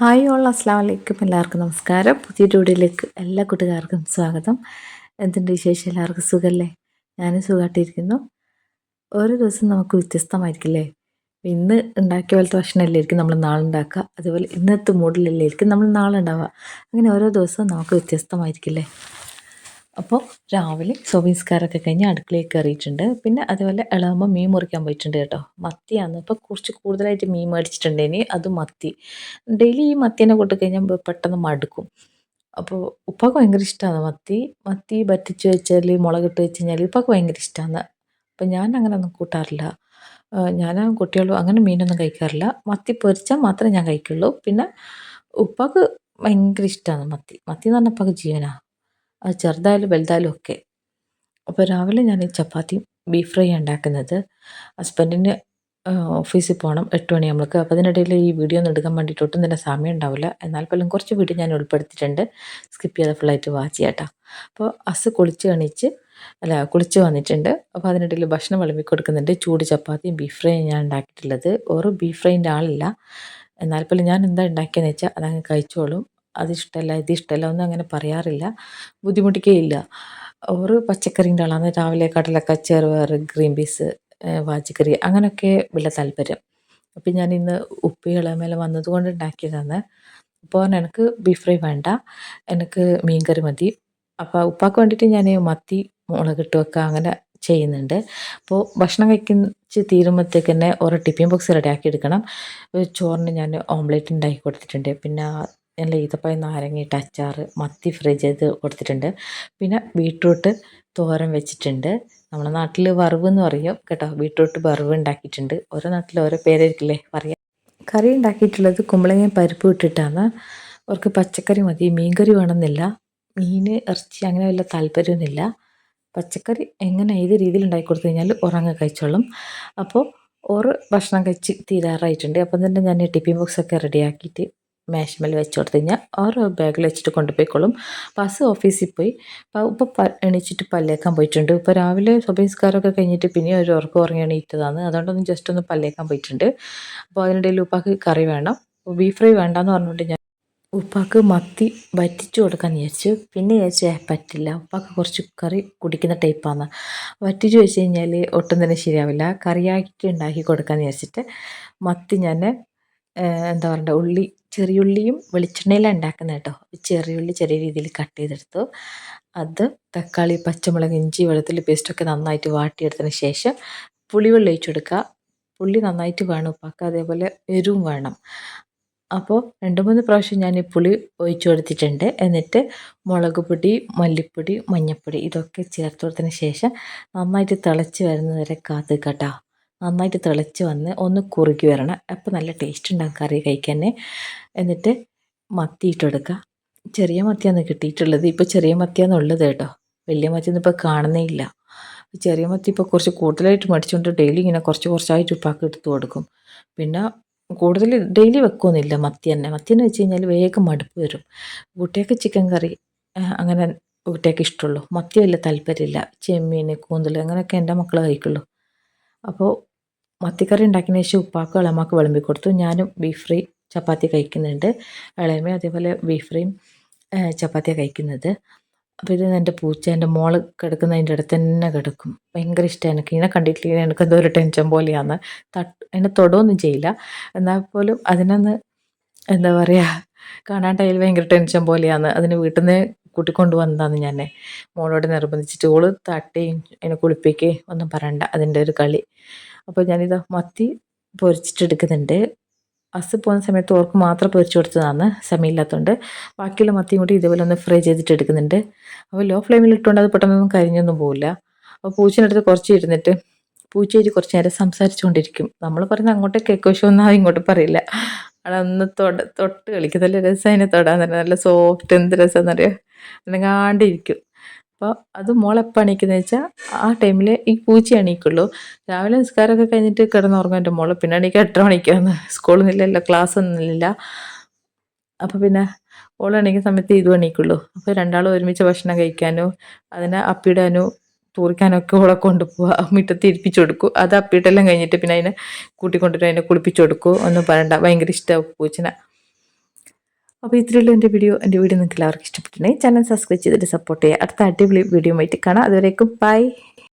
Hi all അസ്സാം വലൈക്കും എല്ലാവർക്കും നമസ്കാരം. പുതിയ വീഡിയോയിലേക്ക് എല്ലാ കൂട്ടുകാർക്കും സ്വാഗതം. എന്തുണ്ട് വിശേഷം? എല്ലാവർക്കും സുഖമല്ലേ ഞാനും സുഖമായിട്ടിരിക്കുന്നു ഓരോ ദിവസം നമുക്ക് വ്യത്യസ്തമായിരിക്കില്ലേ? ഇന്ന് ഉണ്ടാക്കിയ പോലത്തെ ഭക്ഷണമല്ലായിരിക്കും നമ്മൾ നാളെ ഉണ്ടാക്കുക. അതുപോലെ ഇന്നത്തെ മൂഡിലല്ലായിരിക്കും നമ്മൾ നാളെ ഉണ്ടാവുക. അങ്ങനെ ഓരോ ദിവസവും നമുക്ക് വ്യത്യസ്തമായിരിക്കില്ലേ? അപ്പോൾ രാവിലെ സോബീസ്കാരൊക്കെ കഴിഞ്ഞ് അടുക്കളയിൽ കയറിയിട്ടുണ്ട് പിന്നെ അതുപോലെ ഇളകുമ്പോൾ മീൻ മുറിക്കാൻ പോയിട്ടുണ്ട് കേട്ടോ. മത്തിയാണ്. ഇപ്പോൾ കുറച്ച് കൂടുതലായിട്ട് മീൻ മേടിച്ചിട്ടുണ്ടേനി അത് മത്തി. ഡെയിലി ഈ മത്തീനെ കൊണ്ടു കഴിഞ്ഞാൽ പെട്ടെന്ന് മടുക്കും. അപ്പോൾ ഉപ്പാക്ക് ഭയങ്കര ഇഷ്ടമാണ് മത്തി. മത്തി വറ്റിച്ച് വെച്ചാൽ മുളകിട്ട് വെച്ച് കഴിഞ്ഞാൽ ഉപ്പാക്ക് ഭയങ്കര ഇഷ്ടമാണ് അപ്പം ഞാൻ അങ്ങനെ ഒന്നും കൂട്ടാറില്ല. ഞാൻ കുട്ടികളും അങ്ങനെ മീനൊന്നും കഴിക്കാറില്ല. മത്തി പൊരിച്ചാൽ മാത്രമേ ഞാൻ കഴിക്കുള്ളൂ. പിന്നെ ഉപ്പാക്ക് ഭയങ്കര ഇഷ്ടമാണ് മത്തി. മത്തി എന്ന് പറഞ്ഞാൽ ഉപ്പാക്ക് ജീവനാണ് അത് ചെറുതായാലും വലുതായാലും ഒക്കെ. അപ്പോൾ രാവിലെ ഞാൻ ഈ ചപ്പാത്തിയും ബീഫ് ഫ്രൈ ഉണ്ടാക്കുന്നത്. ഹസ്ബൻഡിന് ഓഫീസിൽ പോകണം എട്ട് മണിയാകുമ്പോഴേക്ക് അപ്പോൾ അതിനിടയിൽ ഈ വീഡിയോ ഒന്നും എടുക്കാൻ വേണ്ടിയിട്ട് ഒട്ടും തന്നെ സമയം ഉണ്ടാവില്ല. എന്നാൽ പോലും കുറച്ച് വീഡിയോ ഞാൻ ഉൾപ്പെടുത്തിയിട്ടുണ്ട്. സ്കിപ്പ് ചെയ്ത ഫുള്ളായിട്ട് വാച്ച് ചെയ്യാട്ടോ അപ്പോൾ അസ് കുളിച്ച് എണീച്ച് അല്ല കുളിച്ച് വന്നിട്ടുണ്ട്. അപ്പോൾ അതിനിടയിൽ ഭക്ഷണം വിളമ്പി കൊടുക്കുന്നുണ്ട്. ചൂട് ചപ്പാത്തിയും ബീഫ് ഫ്രൈയും ഞാൻ ഉണ്ടാക്കിയിട്ടുള്ളത്. ഓരോ ബീഫ് ഫ്രൈന്റെ ആളില്ല. എന്നാൽ പോലും ഞാൻ എന്താ ഉണ്ടാക്കിയെന്ന് വെച്ചാൽ അതങ്ങ് കഴിച്ചോളും. അതിഷ്ടമല്ല ഇതിഷ്ടമല്ല ഒന്നും അങ്ങനെ പറയാറില്ല. ബുദ്ധിമുട്ടിക്കുകയില്ല ഓറ് പച്ചക്കറീന്റെ ആളാണ്. രാവിലെ കടലക്ക ചെറുപയർ ഗ്രീൻ പീസ് വാച്ചക്കറി അങ്ങനെയൊക്കെ വലിയ താല്പര്യം. അപ്പം ഞാൻ ഇന്ന് ഉപ്പി വന്നത് വന്നതുകൊണ്ട് ഉണ്ടാക്കിയതാണ്. അപ്പോൾ എനിക്ക് ബീഫ് ഫ്രൈ വേണ്ട. എനിക്ക് മീൻകറി മതി. അപ്പോൾ ഉപ്പാക്ക് വേണ്ടിയിട്ട് ഞാൻ മത്തി മുളകിട്ട് വെക്കുക അങ്ങനെ ചെയ്യുന്നുണ്ട്. അപ്പോൾ ഭക്ഷണം കഴിച്ച് തീരുമ്പോഴത്തേക്ക് തന്നെ ഓരോ ടിഫിൻ ബോക്സ് റെഡിയാക്കി എടുക്കണം. ചോറിന് ഞാൻ ഓംലേറ്റ് ഉണ്ടാക്കി കൊടുത്തിട്ടുണ്ട്. പിന്നെ നല്ല ഈത്തപ്പഴം നാരങ്ങയിട്ട് അച്ചാർ മത്തി ഫ്രൈ ചെയ്ത് കൊടുത്തിട്ടുണ്ട്. പിന്നെ ബീട്രൂട്ട് തോരൻ വെച്ചിട്ടുണ്ട്. നമ്മുടെ നാട്ടിൽ വറവ് എന്ന് പറയും കേട്ടോ. ബീട്രൂട്ട് വറവ് ഉണ്ടാക്കിയിട്ടുണ്ട്. ഓരോ നാട്ടിൽ ഓരോ പേരായിരിക്കില്ലേ പറയാം കറി ഉണ്ടാക്കിയിട്ടുള്ളത് കുമ്പളങ്ങയും പരിപ്പ് ഇട്ടിട്ടാണ്. അവർക്ക് പച്ചക്കറി മതി. മീൻകറി വേണമെന്നില്ല. മീൻ ഇറച്ചി അങ്ങനെ വല്ല താല്പര്യമൊന്നുമില്ല. പച്ചക്കറി എങ്ങനെ ഏത് രീതിയിൽ ഉണ്ടാക്കി കൊടുത്തു കഴിഞ്ഞാൽ ഉറങ്ങ കഴിച്ചോളും. അപ്പോൾ ഓറ് ഭക്ഷണം കഴിച്ച് തീരാറായിട്ടുണ്ട്. അപ്പം തന്നെ ഞാൻ ടിഫിൻ ബോക്സൊക്കെ റെഡിയാക്കിയിട്ട് മേശമേൽ വെച്ച് കൊടുത്തു കഴിഞ്ഞാൽ ഓരോ ബാഗിൽ വെച്ചിട്ട് കൊണ്ടുപോയിക്കോളും. ബസ് ഓഫീസിൽ പോയി. ഇപ്പോൾ എണീച്ചിട്ട് പല്ലേക്കാൻ പോയിട്ടുണ്ട്. ഇപ്പോൾ രാവിലെ സ്വബഹിസ്കാരമൊക്കെ കഴിഞ്ഞിട്ട് പിന്നെ ഒരു ഉറക്കം ഉറങ്ങി എണീറ്റതാണ്. അതുകൊണ്ടൊന്ന് ജസ്റ്റ് ഒന്ന് പല്ലേക്കാൻ പോയിട്ടുണ്ട്. അപ്പോൾ അതിനിടയിൽ ഉപ്പാക്ക് കറി വേണം. ബീഫ് ഫ്രൈ വേണ്ടെന്ന് പറഞ്ഞുകൊണ്ട് ഞാൻ ഉപ്പാക്ക് മത്തി വറ്റിച്ചു കൊടുക്കാമെന്ന് വിചാരിച്ചു. പിന്നെ വിചാരിച്ചു പറ്റില്ല. ഉപ്പാക്ക് കുറച്ച് കറി കുടിക്കുന്ന ടൈപ്പാണ് വറ്റിച്ചു വെച്ച് കഴിഞ്ഞാൽ ഒട്ടും തന്നെ ശരിയാവില്ല. കറിയാക്കി ഉണ്ടാക്കി കൊടുക്കാമെന്ന് വിചാരിച്ചിട്ട് മത്തി ഞാൻ എന്താ പറയണ്ടേ ഉള്ളി ചെറിയുള്ളിയും വെളിച്ചെണ്ണയിലാണ് ഉണ്ടാക്കുന്നത് കേട്ടോ. ചെറിയുള്ളി ചെറിയ രീതിയിൽ കട്ട് ചെയ്തെടുത്തു. അത് തക്കാളി പച്ചമുളക് ഇഞ്ചി വെളുത്തുള്ളി പേസ്റ്റൊക്കെ നന്നായിട്ട് വാട്ടിയെടുത്തതിന് ശേഷം പുളിവെള്ളം ഒഴിച്ചു കൊടുക്കുക. പുളി നന്നായിട്ട് വേണം ഉപ്പാക്ക് അതേപോലെ എരിവും വേണം. അപ്പോൾ രണ്ട് മൂന്ന് പ്രാവശ്യം ഞാൻ ഈ പുളി ഒഴിച്ചു കൊടുത്തിട്ടുണ്ട്. എന്നിട്ട് മുളക് പൊടി മല്ലിപ്പൊടി മഞ്ഞൾപ്പൊടി ഇതൊക്കെ ചേർത്ത് കൊടുത്തതിന് ശേഷം നന്നായിട്ട് തിളച്ച് വരുന്നതുവരെ കാത്ത് കേട്ടോ. നന്നായിട്ട് തിളച്ച് വന്ന് ഒന്ന് കുറുകി വരണം. അപ്പോൾ നല്ല ടേസ്റ്റ് ഉണ്ടാകും കറി കഴിക്കാൻ. എന്നിട്ട് മത്തി ഇട്ടെടുക്കുക. ചെറിയ മത്തിയാണ് കിട്ടിയിട്ടുള്ളത്. ഇപ്പോൾ ചെറിയ മത്തിയാണ് ഉള്ളത് കേട്ടോ. വലിയ മത്തിയൊന്നും ഇപ്പോൾ കാണുന്നേ ഇല്ല. ചെറിയ മത്തി ഇപ്പോൾ കുറച്ച് കൂടുതലായിട്ട് മേടിച്ചുകൊണ്ട് ഡെയിലി ഇങ്ങനെ കുറച്ച് കുറച്ചായിട്ട് ഉപ്പാക്കി എടുത്ത് കൊടുക്കും. പിന്നെ കൂടുതൽ ഡെയിലി വെക്കുമൊന്നുമില്ല മത്തി തന്നെ. മത്തി എന്ന് വെച്ച് കഴിഞ്ഞാൽ വേഗം മടുപ്പ് വരും. കുട്ടിയൊക്കെ ചിക്കൻ കറി അങ്ങനെ കുട്ടിയൊക്കെ ഇഷ്ടമുള്ളൂ. മത്തി വലിയ താല്പര്യമില്ല. ചെമ്മീൻ കൂന്തൽ അങ്ങനെയൊക്കെ എന്റെ മക്കൾ കഴിക്കുള്ളൂ. അപ്പോൾ മത്തിക്കറി ഉണ്ടാക്കിയതിന് ശേഷം ഉപ്പാക്ക് ഇളമാക്ക് വിളമ്പി കൊടുത്തു. ഞാനും ബീഫ് ഫ്രീ ചപ്പാത്തി കഴിക്കുന്നുണ്ട്. ഇളയമേ അതേപോലെ ബീഫ് ഫ്രൈയും ചപ്പാത്തിയാണ് കഴിക്കുന്നത്. അപ്പോൾ ഇത് എന്റെ പൂച്ച എന്റെ മോൾ കിടക്കുന്നതിന്റെ അടുത്ത് തന്നെ കിടക്കും. ഭയങ്കര ഇഷ്ടമാണ് എനിക്ക്. ഇതിനെ കണ്ടിട്ടില്ലെങ്കിൽ എനിക്ക് എന്തോ ഒരു ടെൻഷൻ പോലെയാണ്. തട്ട് എന്നെ തൊടുകയൊന്നും ചെയ്യില്ല. എന്നാൽ പോലും അതിനൊന്ന് എന്താ പറയുക ടൈൽ ഭയങ്കര ടെൻഷൻ പോലെയാണ്. അതിന് വീട്ടിൽ നിന്ന് കൂട്ടിക്കൊണ്ട് വന്നതാണ് ഞാൻ മോളോട് നിർബന്ധിച്ചിട്ട് ഓൾ തട്ടുകയും എന്നെ കുളിപ്പിക്കുകയും ഒന്നും പറയണ്ട. അതിന്റെ ഒരു കളി. അപ്പോൾ ഞാനിത് മത്തി പൊരിച്ചിട്ടെടുക്കുന്നുണ്ട്. അസ് പോകുന്ന സമയത്ത് ഓർക്ക് മാത്രം പൊരിച്ചു കൊടുത്തതാണ് സമയമില്ലാത്തതുകൊണ്ട് ബാക്കിയുള്ള മത്തിയും കൂടി ഇതേപോലെ ഒന്ന് ഫ്രൈ ചെയ്തിട്ട് എടുക്കുന്നുണ്ട്. അപ്പോൾ ലോ ഫ്ലെയിമിൽ ഇട്ടുകൊണ്ട് അത് പെട്ടെന്നൊന്നും കരിഞ്ഞൊന്നും പോവില്ല. അപ്പോൾ പൂച്ചേനടുത്ത് കുറച്ച് ഇരുന്നിട്ട് പൂച്ചേരി കുറച്ച് നേരം സംസാരിച്ചുകൊണ്ടിരിക്കും നമ്മൾ പറയുന്നത് അങ്ങോട്ട് കേക്കോശമൊന്നും ഇങ്ങോട്ട് പറയില്ല. അവിടെ ഒന്ന് തൊട തൊട്ട് കളിക്കും. നല്ല രസം അതിനെ തൊടാൻ തന്നെ. നല്ല സോഫ്റ്റ് എന്ത് രസം എന്നറിയാം അനങ്ങാണ്ടിരിക്കും. അപ്പോൾ അത് മോളെപ്പോൾ എണീക്കുന്നത് വെച്ചാൽ ആ ടൈമിൽ ഈ പൂച്ച എണീക്കുള്ളൂ. രാവിലെ നിസ്കാരമൊക്കെ കഴിഞ്ഞിട്ട് കിടന്നുറങ്ങും എന്റെ മോൾ. പിന്നെ എണീക്കുക എട്ട് മണിക്കാണ് സ്കൂളിൽ നിന്നില്ലല്ലോ ക്ലാസ് ഒന്നുമില്ല അപ്പോൾ പിന്നെ ഓൾ എണീക്കുന്ന സമയത്ത് ഇതും എണീക്കുള്ളൂ. അപ്പോൾ രണ്ടാളും ഒരുമിച്ച് ഭക്ഷണം കഴിക്കാനോ അതിനെ അപ്പിടാനോ തൂറിക്കാനൊക്കെ ഓളെ കൊണ്ടുപോവുക മുറ്റത്ത് ഇരിപ്പിച്ചു കൊടുക്കും. അത് അപ്പിട്ടെല്ലാം കഴിഞ്ഞിട്ട് പിന്നെ അതിനെ കൂട്ടിക്കൊണ്ടിട്ട് അതിനെ കുളിപ്പിച്ചു കൊടുക്കും. ഒന്നും പറയണ്ട. ഭയങ്കര ഇഷ്ടമാണ് പൂച്ചനെ. അപ്പോൾ ഇത്രയുള്ള എന്റെ വീഡിയോ എന്റെ വീഡിയോ നിങ്ങൾക്ക് എല്ലാവർക്കും ഇഷ്ടപ്പെട്ടിട്ടുണ്ടെങ്കിൽ ചാനൽ സബ്സ്ക്രൈബ് ചെയ്തിട്ട് സപ്പോർട്ട് ചെയ്യുക. അടുത്ത അടിപൊളി വീഡിയോ ആയിട്ട് കാണാം. അതുവരേക്കും ബൈ